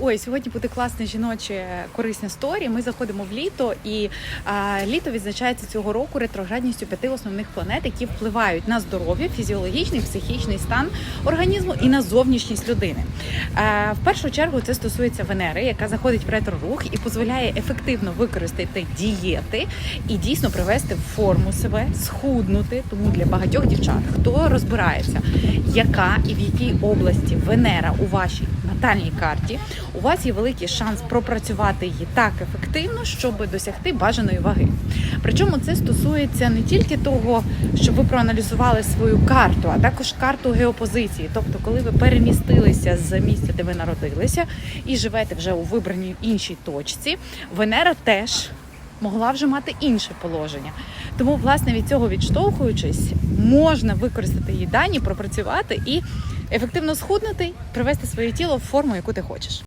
Ой, сьогодні буде класне жіноче корисне сторі. Ми заходимо в літо, і а, літо відзначається цього року ретроградністю п'яти основних планет, які впливають на здоров'я, фізіологічний, психічний стан організму і на зовнішність людини. А, в першу чергу це стосується Венери, яка заходить в ретро-рух і дозволяє ефективно використати дієти і дійсно привести в форму себе, схуднути. Тому для багатьох дівчат, хто розбирається, яка і в якій області Венера у вашій натальній карті, у вас є великий шанс пропрацювати її так ефективно, щоб досягти бажаної ваги. Причому це стосується не тільки того, щоб ви проаналізували свою карту, а також карту геопозиції. Тобто, коли ви перемістилися з місця, де ви народилися, і живете вже у вибраній іншій точці, Венера теж. Могла вже мати інше положення, тому власне від цього відштовхуючись, можна використати її дані, пропрацювати і ефективно схуднути, привести своє тіло в форму, яку ти хочеш.